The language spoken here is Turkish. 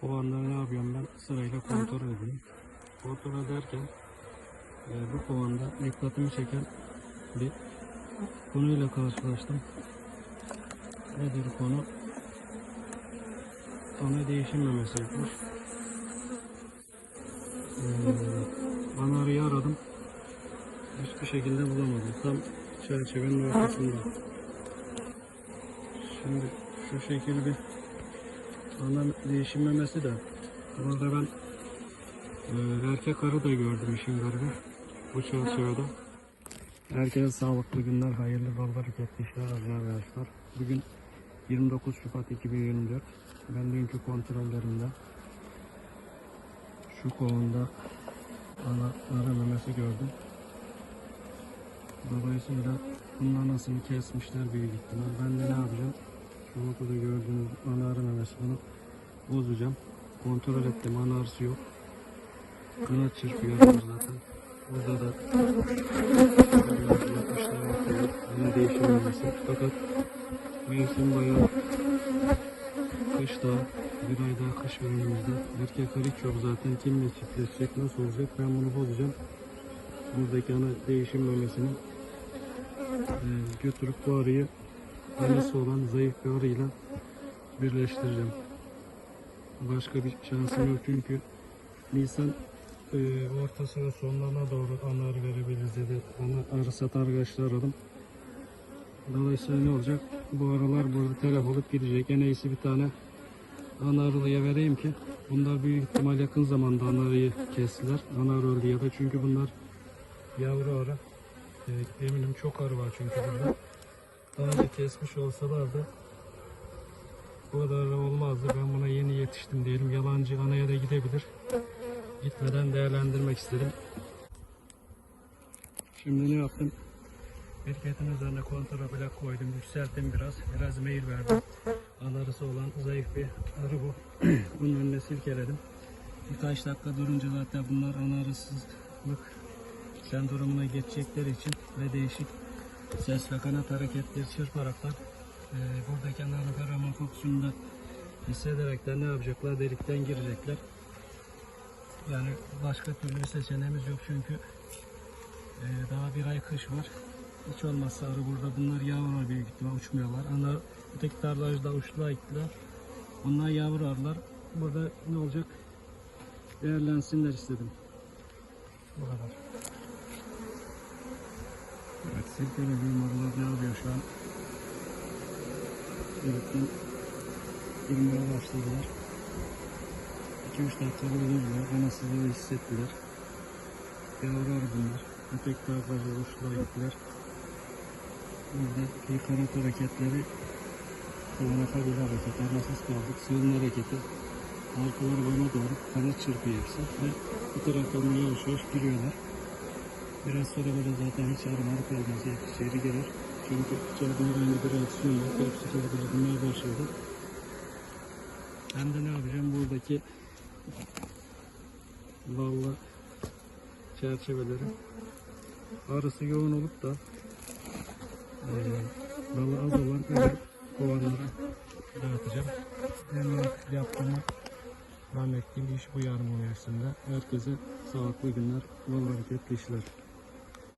Kovanları ne yapıyorum ben? Sırayla kontrol edeyim. Kontrol ederken e, bu kovanda dikkatimi çeken bir konuyla karşılaştım. Nedir konu? Tane değişilmemesi yapmış. Ee, anarıyı aradım. Hiçbir şekilde bulamadım. Tam çerçevenin ortasında. Şimdi şu şekil bir ana değişilmemesi de burada ben e, erkek arı da gördüm işin garibi. Bu çerçevede. Herkese sağlıklı günler, hayırlı bal bereketli işler, arkadaşlar. Bugün 29 Şubat 2024. Ben dünkü kontrollerimde şu kovunda ana arı memesi gördüm. Dolayısıyla bunun anasını kesmişler büyük ihtimal. Ben de ne yapacağım? Şu ortada gördüğünüz ana arı memesi bunu bozacağım. Kontrol ettim ana arısı yok. Kanat çırpıyor zaten. Burada da yapmışlar ortaya. Yine değişmemesi. Fakat mevsim bayağı kış daha bir ay daha kış önümüzde. Erkek arı hiç yok zaten. Kimle çiftleşecek, nasıl olacak? Ben bunu bozacağım. Buradaki ana değişim memesini e, götürüp bu arıyı annesi olan zayıf bir arıyla birleştireceğim. Başka bir şansım yok çünkü Nisan e, ortası sonlarına doğru ana arı verebiliriz dedi. Ana arı satan arkadaşlar aradım. Dolayısıyla ne olacak? Bu aralar burada telef olup gidecek. En iyisi bir tane ana arılıya vereyim ki bunlar büyük ihtimal yakın zamanda ana arıyı kestiler. Ana arı öldü ya da çünkü bunlar yavru arı. E, eminim çok arı var çünkü burada. Daha önce kesmiş olsalardı bu kadar da olmazdı. Ben buna yeni yetiştim diyelim. Yalancı anaya da gidebilir. Gitmeden değerlendirmek istedim. Şimdi ne yaptım? Biriketin üzerine kontrol blok koydum. Yükselttim biraz. Biraz meyil verdim. Anarısı olan zayıf bir arı bu. Bunun önüne silkeledim. Birkaç dakika durunca zaten bunlar anarısızlık sendromuna geçecekleri için ve değişik ses ve kanat hareketleri çırparaktan e, buradaki anarlık arama kokusunu da hissederekten ne yapacaklar? Delikten girecekler. Yani başka türlü bir seçeneğimiz yok çünkü e, daha bir ay kış var. Hiç olmazsa arı burada bunlar yavrular büyük ihtimal uçmuyorlar. Onlar öteki tarlacıda uçtular gittiler. Onlar yavru arılar. Burada ne olacak? Değerlensinler istedim. Bu kadar. Evet silkelediğim arılar yağıyor şu an. Delikten girmeye başladılar. 2-3 dakikada olurlar. Anasızlığı hissettiler. Yavru arı bunlar. Öteki taraflarda uçtular gittiler. Buradaki kanat hareketleri Kullanaka bir hareket. Anasız kaldık. Sığınma hareketi. Arkaları bana doğru kanat çırpıyor hepsi. Ve bu taraftan yavaş yavaş giriyorlar. Biraz sonra böyle zaten hiç arımalı kalmaz. Hepsi içeri girer. İçeride herhangi bir reaksiyon yok. Hepsi çalışmaya başladı. Ben de ne yapacağım? Buradaki valla çerçeveleri arısı yoğun olup da balı az olan öyle kovanlara dağıtacağım. Hemen yaptığımı zannettiğim iş bu yarın mevsimde. Herkese sağlıklı günler, bol bereketli işler.